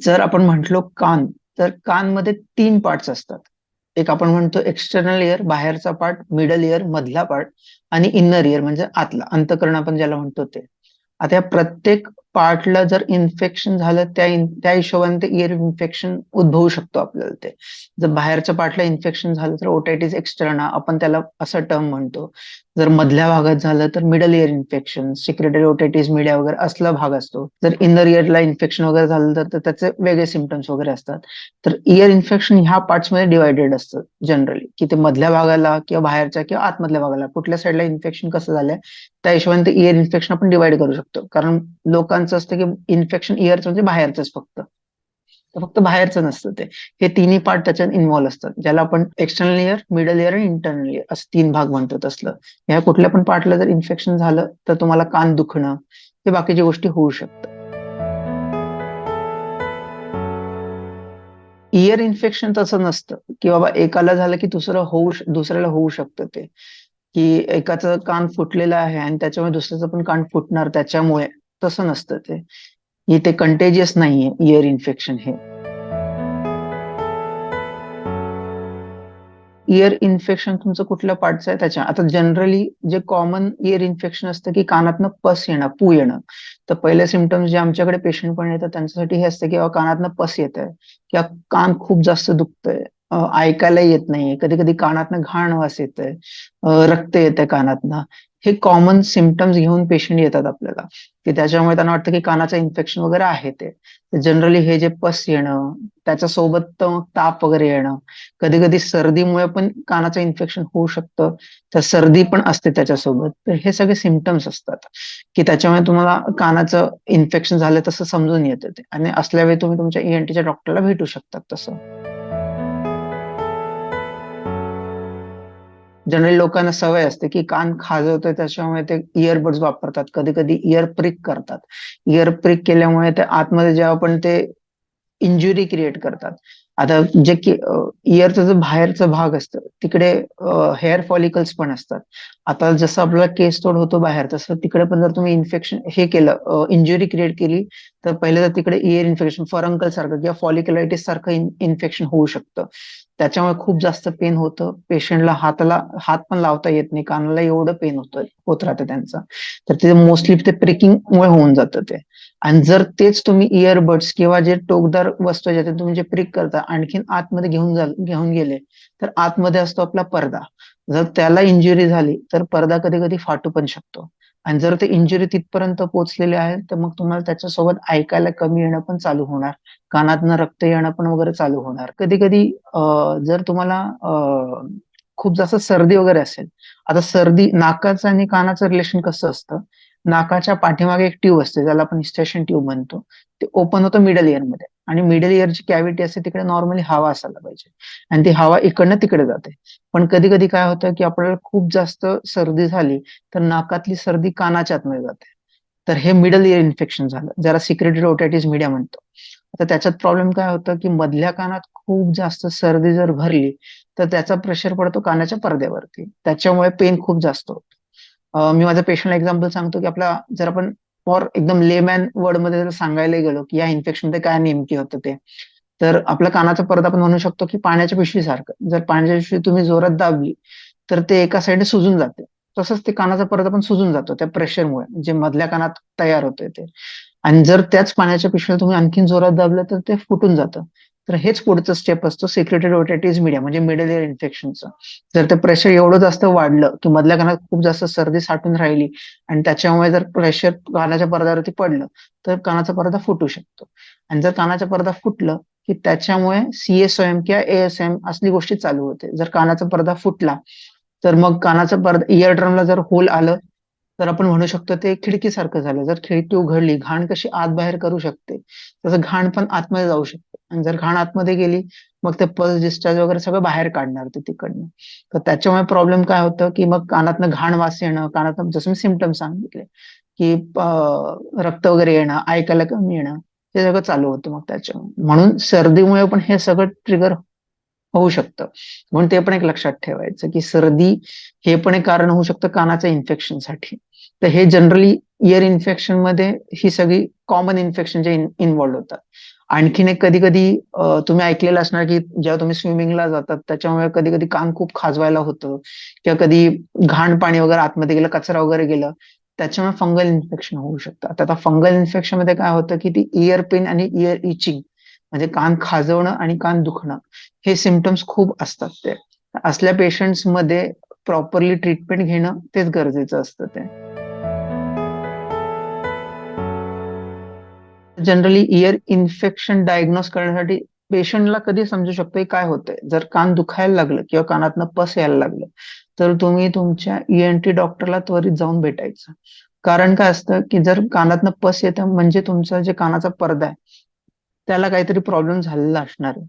जर आपण म्हटलो कान तर कानमध्ये तीन पार्ट्स असतात. एक आपण म्हणतो एक्सटर्नल इयर बाहेरचा पार्ट मिडल इयर मधला पार्ट आणि इन्नर इयर म्हणजे आतला. अंतकरण आपण ज्याला म्हणतो ते. आता या प्रत्येक पार्टला जर इन्फेक्शन झालं त्या त्या हिशोबाने ते इयर इन्फेक्शन उद्भवू शकतो आपल्याला ते. जर बाहेरच्या पार्टला इन्फेक्शन झालं तर ओटायटिस एक्सटर्ना आपण त्याला असं टर्म म्हणतो. जर मधल्या भागात झालं तर middle ear infection secretory otitis media वगैरे असला भाग असतो. जर इनर इयरला इन्फेक्शन वगैरे झालं तर त्याचे वेगळे सिमटम्स वगैरे असतात. तर इयर इन्फेक्शन ह्या पार्ट्समध्ये डिवायडेड असतं जनरली की ते मधल्या भागाला किंवा बाहेरच्या किंवा आतमधल्या भागाला. कुठल्या साईडला इन्फेक्शन कसं झालंय त्या हिशोबाने ते इयर इन्फेक्शन आपण डिवाइड करू शकतो. कारण लोकांचं असतं की इन्फेक्शन इयरचं म्हणजे बाहेरच फक्त. फक्त बाहेरचं नसतं ते. हे तिन्ही पार्ट त्याच्यात इन्व्हॉल्व असतात. ज्याला आपण एक्सटर्नल इयर मिडल इयर आणि इंटरनल इयर असं तीन भाग म्हणतो तसलं ह्या कुठल्या पण पार्टला जर इन्फेक्शन झालं तर तुम्हाला कान दुखणं हे बाकीच्या गोष्टी होऊ शकतात इयर इन्फेक्शन तसं नसतं. की बाबा एकाला झालं की दुसरं होऊ दुसऱ्याला होऊ शकतं ते. की एकाचं कान फुटलेलं आहे आणि त्याच्यामुळे दुसऱ्याचं पण कान फुटणार त्याच्यामुळे. तसं नसतं ते. इथे कंटेजियस नाहीये इयर इन्फेक्शन हे. इयर इन्फेक्शन तुमचं कुठल्या पार्टचं आहे? त्याच्या आता जनरली जे कॉमन इयर इन्फेक्शन असतं की कानातनं पस येणं पू येणं. तर पहिले सिमटम्स जे आमच्याकडे पेशंट पण येतात त्यांच्यासाठी हे असतं की कानातनं पस येत आहे किंवा कान खूप जास्त दुखतंय. ऐकायला येत नाही कधी कधी कानातनं घाण वास येतंय. रक्त येतंय कानातनं. हे कॉमन सिमटम्स घेऊन पेशंट येतात आपल्याला. की त्याच्यामुळे त्यांना वाटतं की कानाचं इन्फेक्शन वगैरे आहे ते. जनरली हे जे पस येणं त्याच्यासोबत ताप वगैरे येणं. कधी कधी सर्दीमुळे पण कानाचं इन्फेक्शन होऊ शकतं. तर सर्दी पण असते त्याच्यासोबत. तर हे सगळे सिमटम्स असतात. की त्याच्यामुळे तुम्हाला कानाचं इन्फेक्शन झालं तसं समजून येतं ते. आणि असल्यावेळी तुम्ही तुमच्या ईएनटीच्या e डॉक्टरला भेटू शकतात तसं. जनरल लोकांना सवय असते की कान खाजवतोय त्याच्यामुळे ते इयरबड्स वापरतात. कधी कधी इयर प्रिक करतात. इयर प्रिक केल्यामुळे ते आतमध्ये जेव्हा पण ते इंजुरी क्रिएट करतात. आता जे की इयरचा जो बाहेरचा भाग असतं तिकडे हेअर फॉलिकल्स पण असतात. आता जसं आपला केस तोड होतो बाहेर तसं तिकडे पण जर तुम्ही इन्फेक्शन हे केलं इंजुरी क्रिएट केली तर पहिले तर तिकडे इयर इन्फेक्शन फरंकल सारखं किंवा फॉलिकलायटिस सारखं इन्फेक्शन होऊ शकतं. त्याच्यामुळे खूप जास्त पेन होतं. पेशंटला हाताला हात पण लावता येत नाही. कानाला एवढं पेन होतं होत राहतं त्यांचं. तर ते मोस्टली ते प्रिकिंगमुळे होऊन जातं ते. आणि जर तेच तुम्ही इयरबड्स किंवा जे टोकदार वस्तू ज्याचे तुम्ही जे प्रिक करता आणखीन आतमध्ये घेऊन घेऊन गेले तर आतमध्ये असतो आपला पडदा. जर त्याला इंजुरी झाली तर पडदा कधी कधी फाटू पण शकतो. आणि जर ते इंजुरी तिथपर्यंत पोहोचलेले आहे तर मग तुम्हाला त्याच्यासोबत ऐकायला कमी येणं पण चालू होणार. कानातनं रक्त येणं पण वगैरे चालू होणार. कधी कधी जर तुम्हाला खूप जास्त सर्दी वगैरे असेल आता सर्दी नाकाचं आणि कानाचं रिलेशन कसं असतं? नाकाच्या पाठीमागे एक ट्यूब असते ज्याला आपण स्टेशन ट्यूब म्हणतो. ते ओपन होतं मिडल इयरमध्ये आणि मिडल इयरची कॅव्हिटी असते तिकडे नॉर्मली हवा असायला पाहिजे. आणि ती हवा इकडनं तिकडे जाते. पण कधी कधी काय होतं की आपल्याला खूप जास्त सर्दी झाली तर नाकातली सर्दी कानाच्या आतमध्ये जाते. तर हे मिडल इयर इन्फेक्शन झालं ज्याला सिक्रेटरी ओटायटिस मीडिया म्हणतो. आता त्याच्यात प्रॉब्लेम काय होतं की मधल्या कानात खूप जास्त सर्दी जर भरली तर त्याचा प्रेशर पडतो कानाच्या पडद्यावरती. त्याच्यामुळे पेन खूप जास्त होतो. मी माझं पेशंट एक्झाम्पल सांगतो की आपला जर आपण फॉर एकदम लेमॅन वर्डमध्ये जर सांगायला गेलो की या इन्फेक्शनमध्ये काय नेमकी होतं ते तर आपल्या कानाचा पडदा आपण म्हणू शकतो की पाण्याच्या पिशवीसारखं जर पाण्याच्या पिशवी तुम्ही जोरात दाबली तर ते एका साईडने सुजून जाते. तसंच ते कानाचा पडदा पण सुजून जातो त्या प्रेशरमुळे जे मधल्या कानात तयार होते ते. आणि जर त्याच पाण्याच्या पिशवीला तुम्ही आणखीन जोरात दाबलं तर ते फुटून जातं. तर हेच पुढचं स्टेप असतो सिक्रेटेड ओटायटिस मीडिया म्हणजे मिडल इयर इन्फेक्शनचं जर ते प्रेशर एवढं जास्त वाढलं की मधल्या कानात खूप जास्त सर्दी साठून राहिली आणि त्याच्यामुळे जर प्रेशर कानाच्या पडद्यावरती पडलं तर कानाचा पडदा फुटू शकतो. आणि जर कानाचा पडदा फुटलं की त्याच्यामुळे सीएसओएम किंवा एएसएम असली गोष्टी चालू होते. जर कानाचा पडदा फुटला तर मग कानाचा पडदा इयर ड्रमला जर होल आलं तर आपण म्हणू शकतो ते खिडकीसारखं झालं. जर खिडकी उघडली घाण कशी आत बाहेर करू शकते तसं घाण पण आतमध्ये जाऊ शकते. आणि जर घाण आतमध्ये गेली मग ते पल्स डिस्चार्ज वगैरे सगळं बाहेर काढणार ते तिकडनं. तर त्याच्यामुळे प्रॉब्लेम काय होतं की मग कानातनं घाण वास येणं कानातनं जसं मी सिमटम सांगितले की रक्त वगैरे येणं ऐकायला कमी येणं हे सगळं चालू होतं मग त्याच्यामुळे. म्हणून सर्दीमुळे पण हे सगळं ट्रिगर होऊ शकतं. म्हणून ते पण एक लक्षात ठेवायचं की सर्दी हे पण एक कारण होऊ शकतं कानाच्या इन्फेक्शनसाठी तर हे जनरली इयर इन्फेक्शनमध्ये ही सगळी कॉमन इन्फेक्शन जे इन्वॉल्व्ह होतात. आणखीन एक कधी कधी तुम्ही ऐकलेलं असणार की जेव्हा तुम्ही स्विमिंगला जातात त्याच्यामुळे कधी कधी कान खूप खाजवायला होतं. किंवा कधी घाण पाणी वगैरे आतमध्ये गेलं कचरा वगैरे गेलं त्याच्यामुळे फंगल इन्फेक्शन होऊ शकतं. आता फंगल इन्फेक्शनमध्ये काय होतं की ती इयर पेन आणि इयर इचिंग म्हणजे कान खाजवणं आणि कान दुखणं हे सिमटम्स खूप असतात ते. असल्या पेशंट्समध्ये प्रॉपरली ट्रीटमेंट घेणं तेच गरजेचं असतं ते. जनरली इयर इन्फेक्शन डायग्नोस करण्यासाठी पेशंटला कधी समजू शकतो काय होतंय? जर कान दुखायला लागलं किंवा कानातनं पस यायला लागलं तर तुम्ही तुमच्या ईएनटी डॉक्टरला त्वरित जाऊन भेटायचं. कारण काय असतं की जर कानातनं पस येतं म्हणजे तुमचा जे कानाचा पडदा आहे त्याला काहीतरी प्रॉब्लेम झालेला असणार आहे.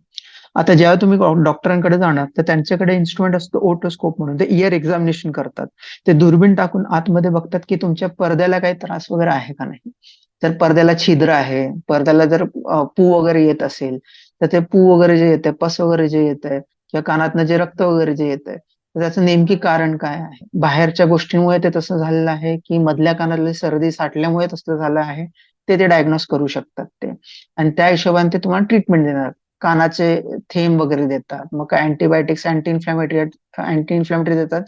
आता जेव्हा तुम्ही डॉक्टरांकडे जाणार तर त्यांच्याकडे इन्स्ट्रुमेंट असतो ओटोस्कोप म्हणून. ते इयर एक्झामिनेशन करतात. ते दुर्बीण टाकून आतमध्ये बघतात की तुमच्या पडद्याला काही त्रास वगैरे आहे का नाही. जर पडद्याला छिद्र आहे पडद्याला जर पू वगैरे येत असेल तर ते पू वगैरे जे येते पस वगैरे जे येत आहे किंवा कानातनं जे रक्त वगैरे जे येत आहे तर त्याचं नेमकी कारण काय आहे? बाहेरच्या गोष्टींमुळे ते तसं झालेलं आहे की मधल्या कानातली सर्दी साठल्यामुळे तसं झालं आहे ते ते डायग्नोस करू शकतात ते. आणि त्या हिशोबाने ते तुम्हाला ट्रीटमेंट देणार. कानाचे थेंब वगैरे देतात मग antibiotics anti inflammatory anti inflammatory देतात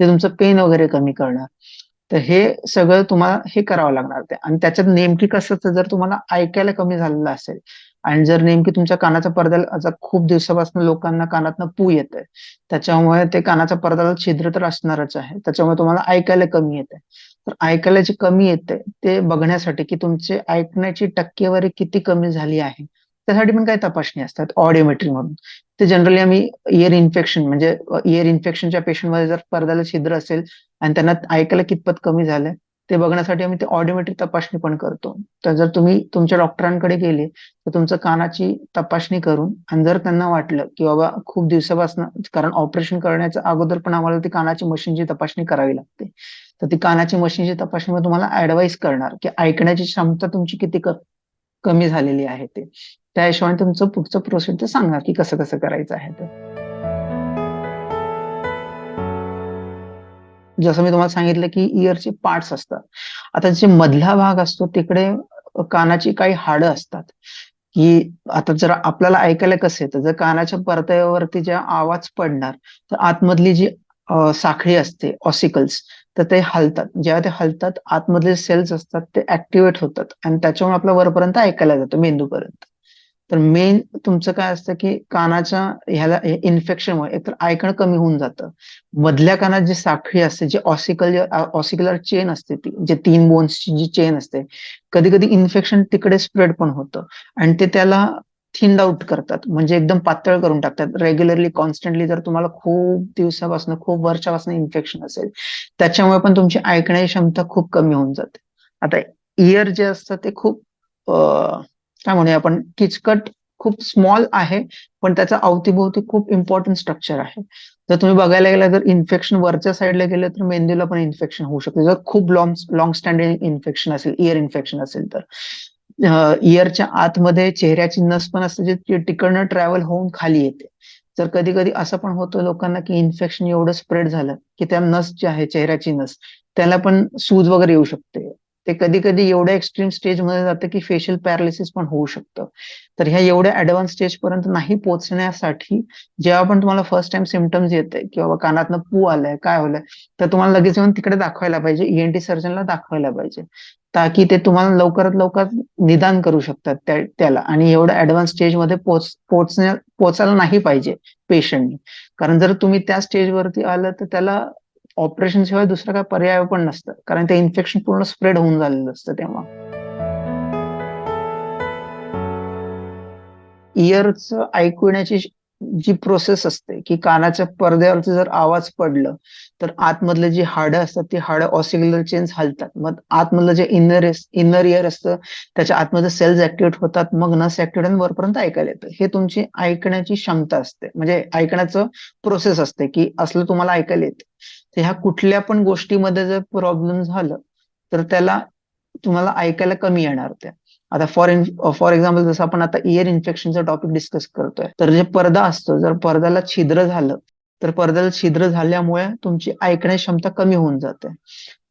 ते तुमचं पेन वगैरे कमी करणार. तर हे सगळं तुम्हाला हे करावं लागणार ते. आणि त्याच्यात नेमकी कसं जर तुम्हाला ऐकायला कमी झालेलं असेल आणि जर नेमकी तुमच्या कानाचा पडद्याला खूप दिवसापासून लोकांना कानातनं पू येत आहे त्याच्यामुळे ते कानाच्या पडद्याला छिद्र तर असणारच आहे. त्याच्यामुळे तुम्हाला ऐकायला कमी येते तर ऐकायला जे कमी येते ते बघण्यासाठी की तुमची ऐकण्याची टक्केवारी किती कमी झाली आहे. त्यासाठी पण काही तपासणी असतात ऑडिओमेट्री म्हणून. ते जनरली आम्ही इयर इन्फेक्शन म्हणजे इयर इन्फेक्शनच्या पेशंटमध्ये जर पडद्याला छिद्र असेल आणि त्यांना ऐकायला कितपत कमी झालंय ते बघण्यासाठी आम्ही ते ऑडिओमेट्रिक तपासणी पण करतो. तर जर तुम्ही तुमच्या डॉक्टरांकडे गेले तर तुमचं कानाची तपासणी करून आणि जर त्यांना वाटलं की बाबा खूप दिवसापासून कारण ऑपरेशन करण्याच्या अगोदर पण आम्हाला ती कानाची मशीनची तपासणी करावी लागते. तर ती कानाची मशीनची तपासणी तुम्हाला ऍडवाइस करणार की ऐकण्याची क्षमता तुमची किती कमी झालेली आहे ते. त्या हिशोबाने तुमचं पुढचं प्रोसेस सांगणार की कसं कसं करायचं आहे तर जसं मी तुम्हाला सांगितलं की इयरचे पार्ट्स असतात. आता जे मधला भाग असतो तिकडे कानाची काही हाडं असतात. की आता जर आपल्याला ऐकायला कसं येतं? जर कानाच्या परतयावरती जेव्हा आवाज पडणार तर आतमधली जी साखळी असते ऑसिकल्स तर ते हलतात. जेव्हा ते हलतात आतमधले सेल्स असतात ते ऍक्टिव्हेट होतात. आणि त्याच्यामुळे आपल्या वरपर्यंत ऐकायला जातं मेंदूपर्यंत. तर मेन तुमचं काय असतं की कानाच्या ह्याला इन्फेक्शनमुळे एकतर ऐकणं कमी होऊन जातं. मधल्या कानात जी साखळी असते जी ऑसिकल ऑसिक्युलर चेन असते ती जे तीन बोन्सची जी चेन असते कधी कधी इन्फेक्शन तिकडे स्प्रेड पण होतं. आणि ते त्याला थिंड आउट करतात. म्हणजे एकदम पातळ करून टाकतात. रेग्युलरली कॉन्स्टंटली जर तुम्हाला खूप दिवसापासून खूप वर्षापासून इन्फेक्शन असेल त्याच्यामुळे पण तुमची ऐकण्याची क्षमता खूप कमी होऊन जाते. आता इयर जे असतं ते खूप काय म्हणूया आपण किचकट खूप स्मॉल आहे पण त्याचा अवतीभोवती खूप इम्पॉर्टंट स्ट्रक्चर आहे. जर तुम्ही बघायला गेला जर इन्फेक्शन वरच्या साईडला गेलं तर मेंदूला पण इन्फेक्शन होऊ शकते. जर खूप लॉंग लॉंग स्टँडिंग इन्फेक्शन असेल इयर इन्फेक्शन असेल तर. इयरच्या आतमध्ये चेहऱ्याची नस पण असते जे तिकडनं ट्रॅव्हल होऊन खाली येते. तर कधी कधी असं पण होतं लोकांना की इन्फेक्शन एवढं स्प्रेड झालं की त्या नस जी आहे चेहऱ्याची नस त्याला पण सूज वगैरे येऊ शकते. ते कधी कधी एवढ्या एक्स्ट्रीम स्टेजमध्ये जातं की फेशियल पॅरालिसिस पण होऊ शकतं. तर ह्या एवढ्या ऍडव्हान्स स्टेज पर्यंत नाही पोहोचण्यासाठी जेव्हा पण तुम्हाला फर्स्ट टाइम सिमटम्स येते की बाबा कानातनं पू आलाय काय होलंय तर तुम्हाला लगेच येऊन तिकडे दाखवायला पाहिजे ईएनटी सर्जनला दाखवायला पाहिजे. ताकी ते तुम्हाला लवकरात लवकर निदान करू शकतात त्याला. आणि एवढं ऍडव्हान्स स्टेजमध्ये पोच पोचण्या पोचायला नाही पाहिजे पेशंटनी कारण जर तुम्ही त्या स्टेजवरती आलं तर त्याला ऑपरेशन शिवाय दुसरा काय पर्याय पण नसतं. कारण ते इन्फेक्शन पूर्ण स्प्रेड होऊन झालेलं असतं तेव्हा. इयरचं ऐकू येण्याची जी प्रोसेस असते की कानाच्या पडद्यावरती जर आवाज पडलं तर आतमधले जी हाडं असतात ती हाडं ऑसिग्युलर चेंज हलतात. मग आतमधलं जे इनर इनर इयर असतं त्याच्या आतमध्ये सेल्स ऍक्टिव्हेट होतात मग नस ऍक्टिव्हेट वरपर्यंत ऐकायला येतं. हे तुमची ऐकण्याची क्षमता असते. म्हणजे ऐकण्याचं प्रोसेस असते की असलं तुम्हाला ऐकायला येतं. तर ह्या कुठल्या पण गोष्टीमध्ये जर प्रॉब्लेम झालं तर त्याला तुम्हाला ऐकायला कमी येणार त्या. आता फॉर इन फॉर एक्झाम्पल जसं आपण आता इयर इन्फेक्शनचा टॉपिक डिस्कस करतोय तर जे पडदा असतो जर पडद्याला छिद्र झालं तर पडद्याला छिद्र झाल्यामुळे तुमची ऐकण्याची क्षमता कमी होऊन जाते.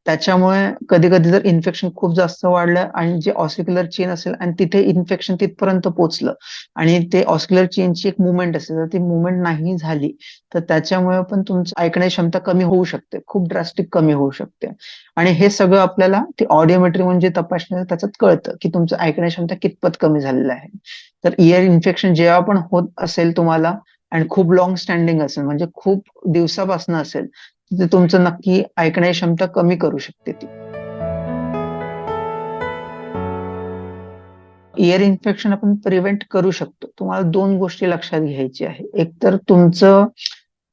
त्याच्यामुळे कधी-कधी जर इन्फेक्शन खूप जास्त वाढलं आणि जे ऑस्क्युलर चेन असेल आणि तिथे इन्फेक्शन तिथपर्यंत पोहोचलं आणि ते ऑस्क्युलर चेनची एक मुवमेंट असेल तर ती मुवमेंट नाही झाली, तर त्याच्यामुळे पण तुमची ऐकण्याची क्षमता कमी होऊ शकते. खूप ड्रास्टिक कमी होऊ शकते. आणि हे सगळं आपल्याला ती ऑडिओमेट्री म्हणजे तपासणी त्याच्यात कळतं, की तुमचं ऐकण्याची क्षमता कितपत कमी झालेलं आहे. तर इयर इन्फेक्शन जेव्हा पण होत असेल तुम्हाला आणि खूप लॉंग स्टँडिंग असेल म्हणजे खूप दिवसापासून असेल, जे तुमचं नक्की ऐकण्याची क्षमता कमी करू शकते ती. इयर इन्फेक्शन आपण प्रिव्हेंट करू शकतो. तुम्हाला दोन गोष्टी लक्षात घ्यायची आहे. एक तर तुमचं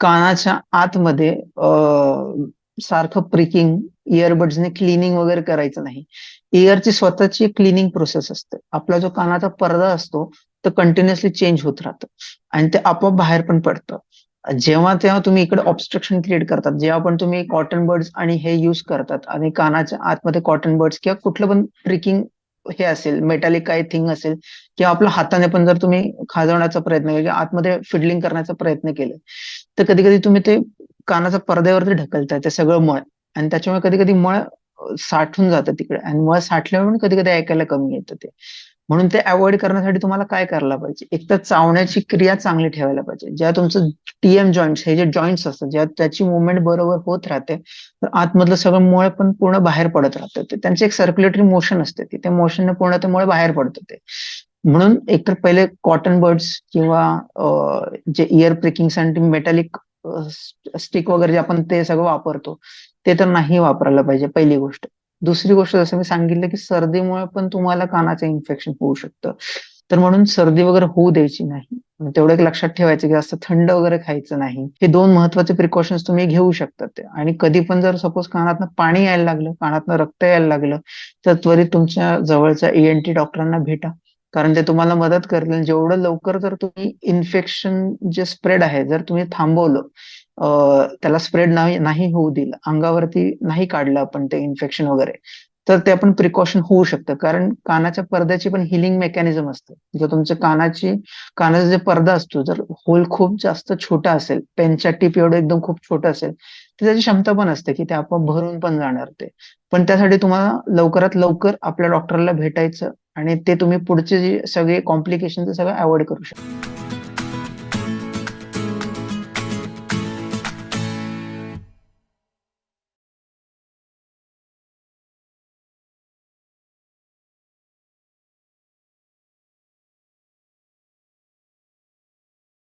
कानाच्या आतमध्ये सारखं प्रिकिंग, इयरबड्सने क्लिनिंग वगैरे करायचं नाही. इयरची स्वतःची क्लीनिंग प्रोसेस असते. आपला जो कानाचा पडदा असतो, तो कंटिन्युअसली चेंज होत राहतो आणि ते आपोआप बाहेर पण पडतं. जेव्हा-तेव्हा तुम्ही इकडे ऑब्स्ट्रक्शन क्रिएट करतात. जेव्हा पण तुम्ही कॉटन बर्ड्स आणि हे युज करतात आणि कानाच्या आतमध्ये कॉटन बर्ड्स किंवा कुठलं पण प्रिकिंग हे असेल, मेटॅलिक काही थिंग असेल किंवा आपल्या हाताने पण जर तुम्ही खाजवण्याचा प्रयत्न केला किंवा आतमध्ये फिडलिंग करण्याचा प्रयत्न केले, तर कधी-कधी तुम्ही ते कानाच्या पडद्यावरती ढकलताय ते सगळं मळ आणि त्याच्यामुळे कधी-कधी मळ साठून जातं तिकडे आणि मळ साठल्यामुळे कधी-कधी ऐकायला कमी येतं ते. म्हणून ते अवॉइड करण्यासाठी तुम्हाला काय करायला पाहिजे? एक तर चावण्याची क्रिया चांगली ठेवायला पाहिजे. ज्या तुमचं टीएम जॉईंट हे जे जॉईंट्स असतात, ज्या त्याची मुवमेंट बरोबर होत राहते, तर आतमधलं सगळं मुळे पण पूर्ण बाहेर पडत राहतं. ते त्यांची एक सर्क्युलेटरी मोशन असते ती. त्या मोशनने पूर्ण ते मुळे बाहेर पडतं ते. म्हणून एकतर पहिले कॉटन बड्स किंवा जे इयर प्रिकिंगसाठी मेटॅलिक स्टिक वगैरे जे आपण ते सगळं वापरतो, ते तर नाही वापरायला पाहिजे पहिली गोष्ट. दुसरी गोष्ट जसं मी सांगितलं, की सर्दीमुळे पण तुम्हाला कानाचं इन्फेक्शन होऊ शकतं. तर म्हणून सर्दी वगैरे होऊ द्यायची नाही. तेवढं एक लक्षात ठेवायचं, की जास्त थंड वगैरे खायचं नाही. हे दोन महत्त्वाचे प्रिकॉशन्स तुम्ही घेऊ शकता ते आणि कधी पण जर सपोज कानातनं पाणी यायला लागलं, कानातनं रक्त यायला लागलं, तर त्वरित तुमच्या जवळच्या ईएनटी डॉक्टरांना भेटा. कारण ते तुम्हाला मदत करतील. जेवढं लवकर जर तुम्ही इन्फेक्शन जे स्प्रेड आहे, जर तुम्ही थांबवलं, त्याला स्प्रेड नाही होऊ दिलं, अंगावरती नाही काढलं आपण ते इन्फेक्शन वगैरे, तर ते आपण प्रिकॉशन होऊ शकतं. कारण कानाच्या पडद्याची पण हिलिंग मेकॅनिझम असते. जर तुमच्या कानाची कानाचा जो पडदा असतो, जर होल खूप जास्त छोटा असेल, पेनच्या टीप एवढं एकदम खूप छोटं असेल, तर त्याची क्षमता पण असते, की ते आपण भरून पण जाणार ते. पण त्यासाठी तुम्हाला लवकरात लवकर आपल्या डॉक्टरला भेटायचं आणि ते तुम्ही पुढचे जे सगळे कॉम्प्लिकेशन ते सगळं अवॉइड करू शकता.